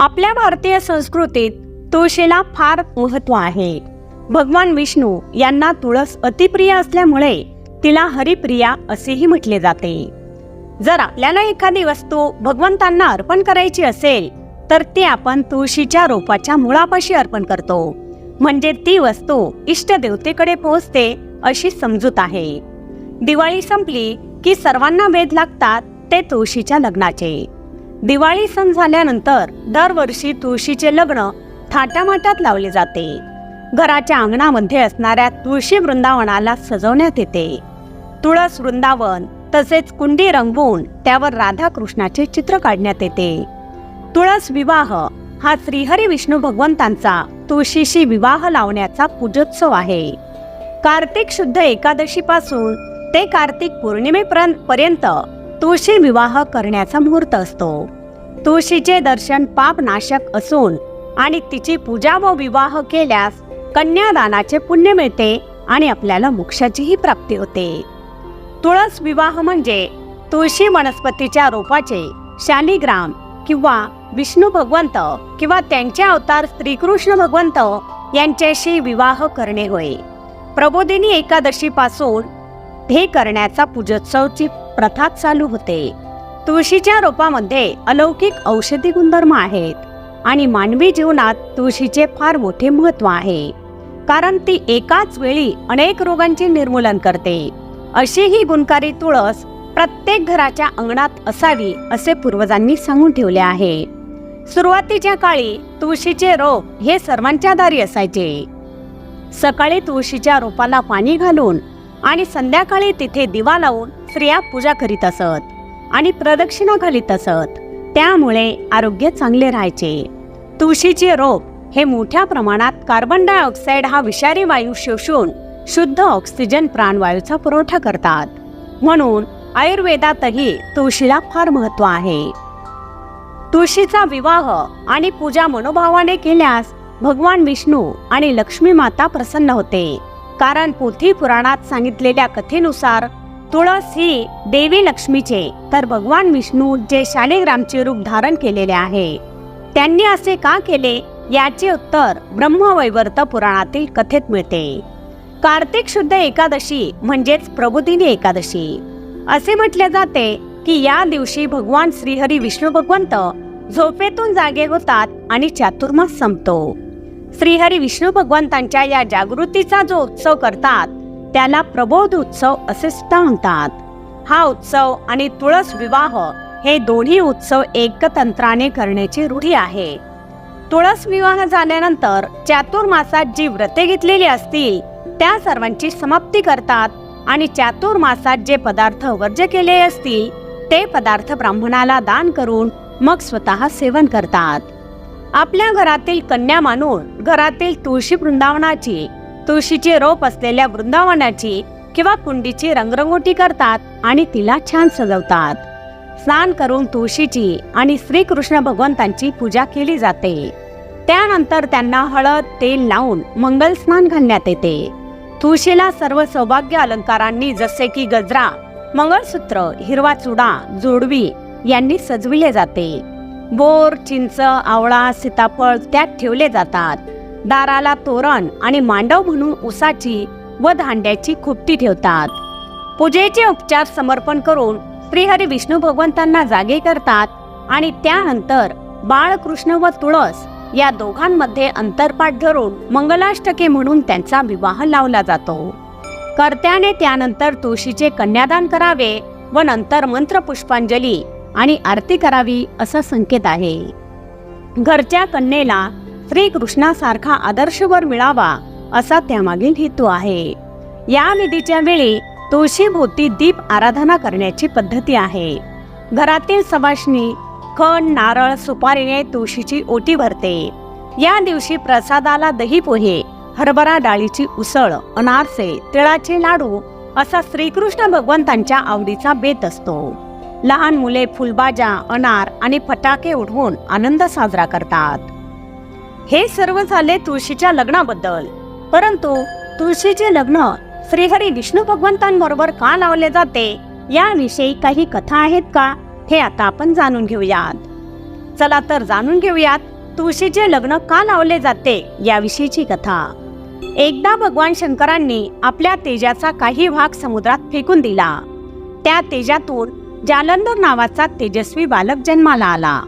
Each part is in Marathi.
आपल्या भारतीय संस्कृतीत तुळशीला फार महत्त्व आहे. भगवान विष्णू यांना तुळस अतिप्रिय असल्यामुळे तिला हरिप्रिया असेही म्हटले जाते. जर आपल्याला एखादी वस्तू भगवंतांना अर्पण करायची असेल तर ती आपण तुळशीच्या रोपाच्या मुळापाशी अर्पण करतो. म्हणजे ती वस्तू इष्टदेवतेकडे पोहोचते अशी समजूत आहे. दिवाळी संपली की सर्वांना वेध लागतात ते तुळशीच्या लग्नाचे. दिवाळी सण झाल्यानंतर दरवर्षी तुळशीचे लग्न थाटामाटात लावले जाते. घराच्या अंगणामध्ये असणाऱ्या तुळशी वृंदावनाला सजवण्यात येते. तुळस वृंदावन तसेच कुंडी रंगवून त्यावर राधा कृष्णाचे चित्र काढण्यात येते. तुळस विवाह हा श्रीहरी विष्णू भगवंतांचा तुळशीशी विवाह लावण्याचा पूजोत्सव आहे. कार्तिक शुद्ध एकादशीपासून ते कार्तिक पौर्णिमेपर्यंत तुळशी विवाह करण्याचा मुहूर्त असतो. तुळशीचे दर्शन पाप नाशक असून आणि तिची पूजा व विवाह केल्यास कन्यादानाचे पुण्य मिळते आणि आपल्याला मोक्षाचीही प्राप्ती होते. तुळस विवाह म्हणजे तुळशी वनस्पतीच्या रोपाचे शालिग्राम किंवा विष्णू भगवंत किंवा त्यांचे अवतार श्रीकृष्ण भगवंत यांच्याशी विवाह करणे होय. प्रबोधिनी एकादशी पासून हे करण्याचा पूजोत्सवची प्रथा चालू होते. तुळशीच्या रोपामध्ये अलौकिक औषधी गुणधर्म आहेत आणि मानवी जीवनात तुळशीचे फार मोठे महत्त्व आहे. कारण ती एकाच वेळी अनेक रोगांचे निर्मूलन करते. अशी ही गुणकारी तुळस प्रत्येक घराच्या अंगणात असावी असे पूर्वजांनी सांगून ठेवले आहे. सुरुवातीच्या काळी तुळशीचे रोप हे सर्वांच्या दारी असायचे. सकाळी तुळशीच्या रोपाला पाणी घालून आणि संध्याकाळी तिथे दिवा लावून स्त्रिया पूजा करीत असत आणि प्रदक्षिणा घालीत असत. त्यामुळे आरोग्य चांगले राहायचे. तुळशीचे रोप हे मोठ्या प्रमाणात कार्बन डायऑक्साईड हा विषारी वायू शोषून शुद्ध ऑक्सिजन प्राणवायूचा पुरवठा करतात. म्हणून आयुर्वेदातही तुळशीला फार महत्त्व आहे. तुळशीचा विवाह आणि पूजा मनोभावाने केल्यास भगवान विष्णू आणि लक्ष्मी माता प्रसन्न होते. कारण पोथी पुराणात सांगितलेल्या कथेनुसार तुळस ही देवी लक्ष्मीचे तर भगवान विष्णू जे शालिग्रामचे रूप धारण केलेले आहे. त्यांनी असे का केले? याचे उत्तर ब्रह्मवैवर्त पुराणातील कथेत मिळते. कार्तिक शुद्ध एकादशी म्हणजेच प्रबोधिनी एकादशी. असे म्हटले जाते की या दिवशी भगवान श्रीहरी विष्णू भगवंत झोपेतून जागे होतात आणि चातुर्मास संपतो. श्रीहरी विष्णू भगवंतांच्या या जागृतीचा जो उत्सव करतात त्याला प्रबोध उत्सव असे सुद्धा म्हणतात. हा उत्सव आणि तुळस विवाह हे दोन्ही उत्सव एकतंत्राने करण्याची रूढी आहे. तुळस विवाह झाल्यानंतर चातुर्मासात जी व्रते घेतलेली असतील त्या सर्वांची समाप्ती करतात आणि चातुर्मासात जे पदार्थ वर्ज्य केले असतील ते पदार्थ ब्राह्मणाला दान करून मग स्वतः सेवन करतात. आपल्या घरातील कन्या मानून घरातील तुळशी वृंदावनाची तुळशीचे रोप असलेल्या वृंदावनाची किंवा कुंडीची रंगरंगोटी करतात आणि तिला छान सजवतात. स्नान करून तुळशीची आणि श्रीकृष्ण भगवंतांची पूजा केली जाते. त्यानंतर त्यांना हळद तेल लावून मंगल स्नान घालण्यात येते. तुळशीला सर्व सौभाग्य अलंकारांनी जसे की गजरा मंगळसूत्र हिरवा चुडा जोडवी यांनी सजविले जाते. बोर चिंच आवळा सीताफळ त्यात ठेवले जातात. दाराला तोरण आणि मांडव म्हणून उसाची व धांड्याची खुपटी ठेवतात. पूजेचे उपचार समर्पण करून श्रीहरी विष्णू भगवंतांना जागे करतात आणि त्यानंतर बाळकृष्ण व तुळस या दोघांमध्ये अंतरपाठ धरून मंगलाष्टके म्हणून त्यांचा विवाह लावला जातो. कर्त्याने त्यानंतर तुळशीचे कन्यादान करावे व नंतर मंत्र पुष्पांजली आणि आरती करावी असा संकेत आहे. घरच्या कन्येला श्रीकृष्णासारखा आदर्शवर मिळावा असा त्यामागील हेतू आहे. या विधीच्या वेळी तुळशीभोवती दीप आराधना करण्याची पद्धती आहे. घरातील सवाष्णी खण नारळ सुपारीने तुळशीची ओटी भरते. या दिवशी प्रसादाला दही पोहे हरभरा डाळीची उसळ अनारसे तिळाचे लाडू असा श्रीकृष्ण भगवंतांच्या आवडीचा बेत असतो. लहान मुले फुलबाजा अनार आणि फटाके उडवून आनंद साजरा करतात. हे सर्व झाले तुळशीच्या लग्नाबद्दल. परंतु तुळशीचे लग्न श्रीहरी विष्णू भगवंतांबरोबर का लावले जाते? याविषयी काही कथा आहेत का? हे आता आपण जाणून घेऊयात. चला तर जाणून घेऊयात तुळशीचे लग्न का लावले जाते याविषयीची कथा. एकदा भगवान शंकरांनी आपल्या तेजाचा काही भाग समुद्रात फेकून दिला. त्या तेजातून जालंधर नावाचा तेजस्वी बालक जन्माला आला.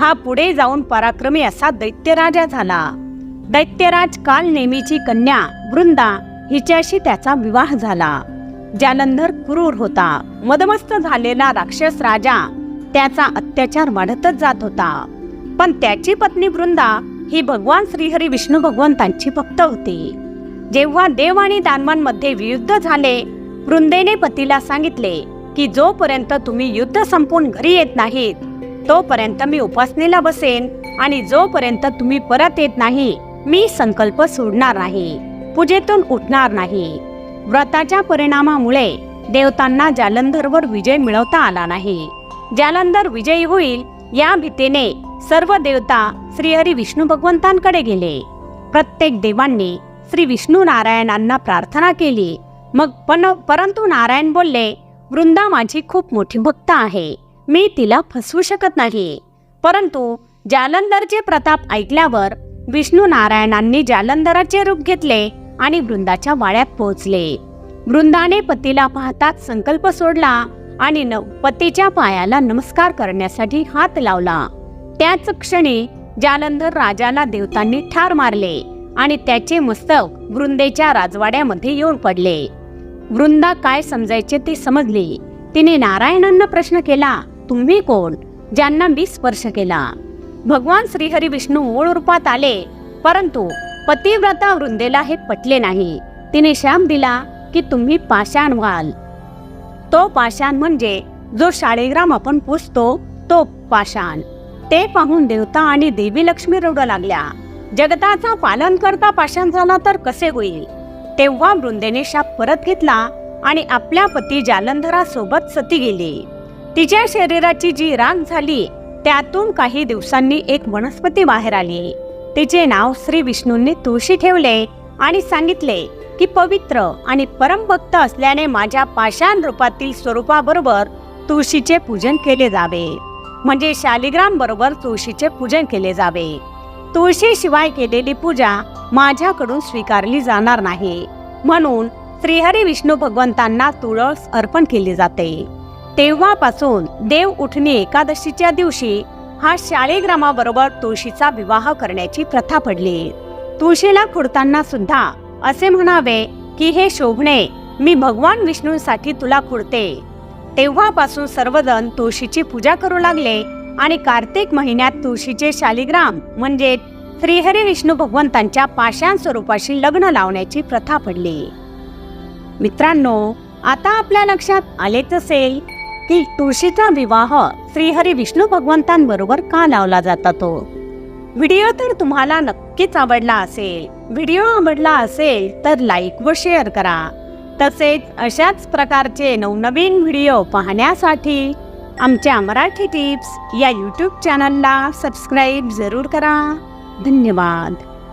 हा पुढे जाऊन पराक्रमी असा दैत्यराजा झाला. दैत्यराज काल नेमीची कन्या वृंदा हिच्याशी त्याचा विवाह झाला. जालंधर क्रूर होता. मदमस्त झालेला राक्षस राजा त्याचा अत्याचार वाढतच जात होता. पण त्याची पत्नी वृंदा ही भगवान श्रीहरी विष्णू भगवंतांची भक्त होती. जेव्हा देव आणि दानवांमध्ये वियुद्ध झाले वृंदेने पतीला सांगितले की जोपर्यंत तुम्ही युद्ध संपून घरी येत नाहीत तोपर्यंत मी उपासनेला बसेन आणि जोपर्यंत तुम्ही परत येत नाही मी संकल्प सोडणार नाही पूजेतून उठणार नाही. व्रताच्या परिणामामुळे देवतांना जालंधरवर विजय मिळवता आला नाही. जालंधर विजयी होईल या भीतीने सर्व देवता श्रीहरी विष्णू भगवंतांकडे गेले. प्रत्येक देवांनी श्री विष्णू नारायणांना प्रार्थना केली. मग पण परंतु नारायण बोलले वृंदा माझी खूप मोठी भक्त आहे. मी तिला फसवू शकत नाही. परंतु जालंधरचे प्रताप ऐकल्यावर विष्णू नारायणांनी जालंधराचे रूप घेतले आणि वृंदाच्या वाड्यात पोहोचले. वृंदाने पतीला पाहताच संकल्प सोडला आणि न पतीच्या पायाला नमस्कार करण्यासाठी हात लावला. त्याच क्षणी जालंधर राजाला देवतांनी ठार मारले आणि त्याचे मस्तक वृंदेच्या राजवाड्यामध्ये येऊन पडले. वृंदा काय समजायचे ते समजले. तिने नारायणांना प्रश्न केला तुम्ही कोण? ज्यांना मी स्पर्श केला. भगवान श्रीहरी विष्णू मूळ रूपात आले परंतु पतिव्रता वृंदेला हे पटले नाही. तिने शाप दिला की तुम्ही पाषाण व्हाल. तो पाषाण म्हणजे जो शाळेग्राम आपण पुसतो तो पाषाण. ते पाहून देवता आणि देवी लक्ष्मी रडू लागल्या. जगताचा पालन करता पाषाण झाला तर कसे होईल? तेव्हा वृंदेने शाप परत घेतला आणि आपल्या पती जालंधरासोबत सती गेली. तिच्या शरीराची जी राग झाली त्यातून काही दिवसांनी एक वनस्पती बाहेर आली. तिचे नाव श्री विष्णूंनी तुळशी ठेवले आणि सांगितले की पवित्र आणि परमभक्त असल्याने माझ्या पाषाण रूपातील स्वरूपाबरोबर तुळशीचे पूजन केले जावे. म्हणजे शालिग्राम बरोबर तुळशीचे पूजन केले जावे. तुळशी शिवाय केलेली पूजा माझ्याकडून स्वीकारली जाणार नाही. म्हणून श्रीहरी विष्णू भगवंतांना तुळस अर्पण केली जाते. तेव्हापासून देव उठणे एकादशीच्या दिवशी हा शाळेग्रामाबरोबर तुळशीचा विवाह करण्याची प्रथा पडली. तुळशीला खुडताना सुद्धा असे म्हणावे की हे शोभणे मी भगवान विष्णूंसाठी तुला खुडते. तेव्हापासून सर्वजण तुळशीची पूजा करू लागले आणि कार्तिक महिन्यात तुळशीचे शालिग्राम म्हणजे श्रीहरी विष्णू भगवंतांच्या पाषाण स्वरूपाशी लग्न लावण्याची प्रथा पडली. मित्रांनो आता आपल्या लक्षात आलेच असेल की तुळशीचा विवाह श्रीहरी विष्णू भगवंतांबरोबर का लावला जाता तो? व्हिडिओ तर तुम्हाला नक्कीच आवडला असेल. व्हिडिओ आवडला असेल तर लाईक व शेअर करा. तसेच अशाच प्रकारचे नवनवीन व्हिडिओ पाहण्यासाठी आमच्या मराठी टिप्स या यूट्यूब चॅनलला सबस्क्राईब जरूर करा. धन्यवाद.